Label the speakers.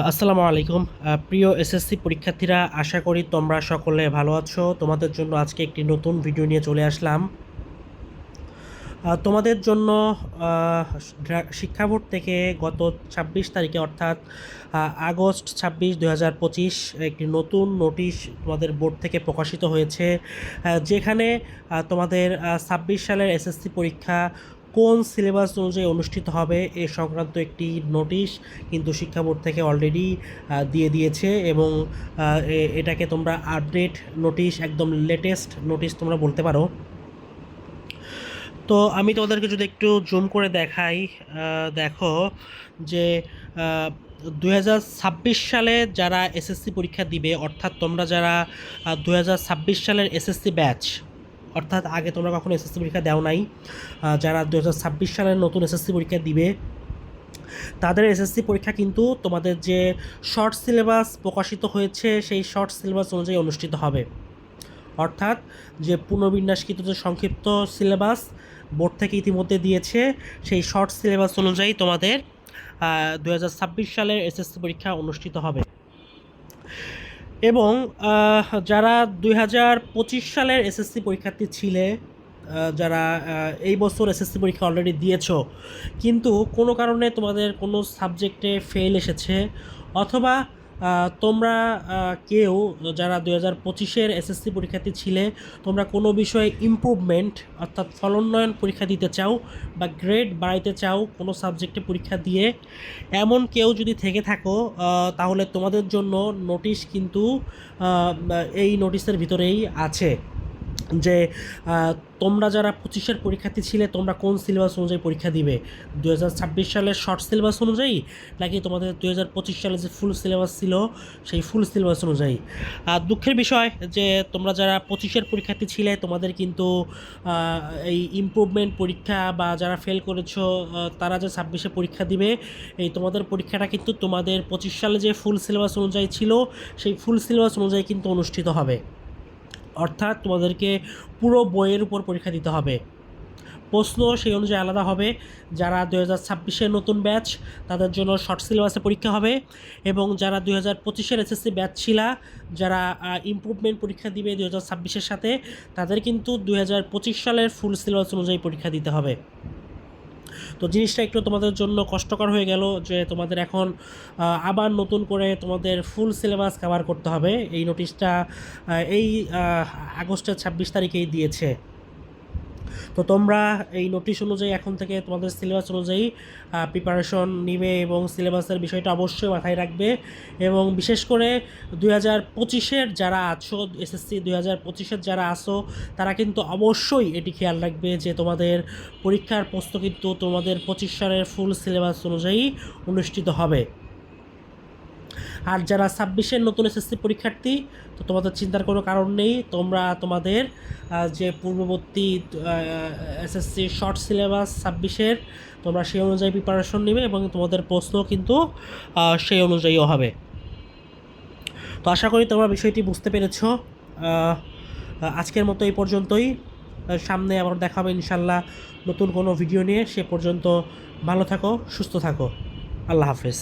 Speaker 1: আসসালামু আলাইকুম। প্রিয় এসএসসি পরীক্ষার্থীরা, আশা করি তোমরা সকলে ভালো আছো। তোমাদের জন্য আজকে একটি নতুন ভিডিও নিয়ে চলে আসলাম। তোমাদের জন্য শিক্ষা বোর্ড থেকে গত ছাব্বিশ তারিখে অর্থাৎ আগস্ট ছাব্বিশ দু হাজার পঁচিশ একটি নতুন নোটিশ তোমাদের বোর্ড থেকে প্রকাশিত হয়েছে। যেখানে তোমাদের ছাব্বিশ সালের এসএসসি পরীক্ষা কোন সিলেবাস অনুযায়ী অনুষ্ঠিত হবে এ সংক্রান্ত একটি নোটিশ কিন্তু শিক্ষা বোর্ড থেকে অলরেডি দিয়ে দিয়েছে এবং এটাকে তোমরা আপডেট নোটিশ একদম লেটেস্ট নোটিশ তোমরা বলতে পারো। তো আমি তোমাদেরকে যদি একটু জুম করে দেখাই দেখো যে দু হাজার ছাব্বিশ সালে যারা এসএসসি পরীক্ষা দিবে, অর্থাৎ তোমরা যারা দু হাজার ছাব্বিশ সালের এসএসসি ব্যাচ অর্থাৎ আগে তোমরা কখনো এসএসসি পরীক্ষা দেও নাই। যারা দু হাজার ছাব্বিশ সালের নতুন এসএসসি পরীক্ষা দিবে, তাদের এসএসসি পরীক্ষা কিন্তু তোমাদের যে শর্ট সিলেবাস প্রকাশিত হয়েছে, সেই শর্ট সিলেবাস অনুযায়ী অনুষ্ঠিত হবে। অর্থাৎ যে পুনর্বিন্যাসকৃত যে সংক্ষিপ্ত সিলেবাস বোর্ড থেকে ইতিমধ্যে দিয়েছে, সেই শর্ট সিলেবাস অনুযায়ী তোমাদের দু হাজার ছাব্বিশ সালের এসএসসি পরীক্ষা অনুষ্ঠিত হবে। এবং যারা দুই হাজার পঁচিশ সালের এসএসসি পরীক্ষার্থী ছিলে যারা এই বছর এসএসসি পরীক্ষা অলরেডি দিয়েছ, কিন্তু কোনো কারণে তোমাদের কোনো সাবজেক্টে ফেল এসেছে, অথবা তোমরা কেউ যারা দু হাজার পঁচিশের এসএসসি পরীক্ষার্থী ছিলে, তোমরা কোনো বিষয়ে ইম্প্রুভমেন্ট অর্থাৎ ফলোন্নয়ন পরীক্ষা দিতে চাও বা গ্রেড বাড়াইতে চাও কোনো সাবজেক্টে পরীক্ষা দিয়ে, এমন কেউ যদি থেকে থাকো তাহলে তোমাদের জন্য নোটিশ কিন্তু এই নোটিশের ভিতরেই আছে। যে তোমরা যারা পঁচিশের পরীক্ষার্থী ছিলে, তোমরা কোন সিলেবাস অনুযায়ী পরীক্ষা দিবে? দু সালের শর্ট সিলেবাস অনুযায়ী, নাকি তোমাদের দু হাজার পঁচিশ সালে যে ফুল সিলেবাস ছিল, সেই ফুল সিলেবাস অনুযায়ী? আর দুঃখের বিষয় যে, তোমরা যারা পঁচিশের পরীক্ষার্থী ছিলে, তোমাদের কিন্তু এই ইমপ্রুভমেন্ট পরীক্ষা বা যারা ফেল করেছ তারা যে ছাব্বিশে পরীক্ষা দিবে, এই তোমাদের পরীক্ষাটা কিন্তু তোমাদের পঁচিশ সালে যে ফুল সিলেবাস অনুযায়ী ছিল, সেই ফুল সিলেবাস অনুযায়ী কিন্তু অনুষ্ঠিত হবে। অর্থাৎ তোমাদেরকে পুরো বইয়ের উপর পরীক্ষা দিতে হবে। প্রশ্ন সেই অনুযায়ী আলাদা হবে। যারা দু হাজার ছাব্বিশের নতুন ব্যাচ, তাদের জন্য শর্ট সিলেবাসে পরীক্ষা হবে এবং যারা দুই হাজার পঁচিশের এসএসসি ব্যাচ ছিলা যারা ইমপ্রুভমেন্ট পরীক্ষা দিবে দু হাজার ছাব্বিশের সাথে, তাদের কিন্তু দু হাজার পঁচিশ সালের ফুল সিলেবাস অনুযায়ী পরীক্ষা দিতে হবে। তো জিনিসটা একটু তোমাদের জন্য কষ্টকর হয়ে গেল যে তোমাদের এখন আবার নতুন করে তোমাদের ফুল সিলেবাস কভার করতে হবে। এই নোটিশটা এই আগস্টের ছাব্বিশ তারিখেই দিয়েছে। তো তোমরা এই নোটিশ অনুযায়ী এখন থেকে তোমাদের সিলেবাস অনুযায়ী প্রিপারেশন নিবে এবং সিলেবাসের বিষয়টা অবশ্যই মাথায় রাখবে এবং বিশেষ করে দুই হাজার পঁচিশের যারা আছো এসএসসি দুই হাজার পঁচিশের যারা আসো তারা কিন্তু অবশ্যই এটি খেয়াল রাখবে যে তোমাদের পরীক্ষার প্রশ্ন কিন্তু তোমাদের পঁচিশ সালের ফুল সিলেবাস অনুযায়ী অনুষ্ঠিত হবে। আর যারা ছাব্বিশের নতুন এসএসসি পরীক্ষার্থী, তো তোমাদের চিন্তার কোনো কারণ নেই। তোমরা তোমাদের যে পূর্ববর্তী এসএসসি শর্ট সিলেবাস ছাব্বিশের, তোমরা সেই অনুযায়ী প্রিপারেশন নেবে এবং তোমাদের প্রশ্ন কিন্তু সেই অনুযায়ীও হবে। তো আশা করি তোমরা বিষয়টি বুঝতে পেরেছ। আজকের মতো এই পর্যন্তই। সামনে আবার দেখা হবে ইনশাল্লাহ নতুন কোনো ভিডিও নিয়ে। সে পর্যন্ত ভালো থাকো, সুস্থ থাকো। আল্লাহ হাফেজ।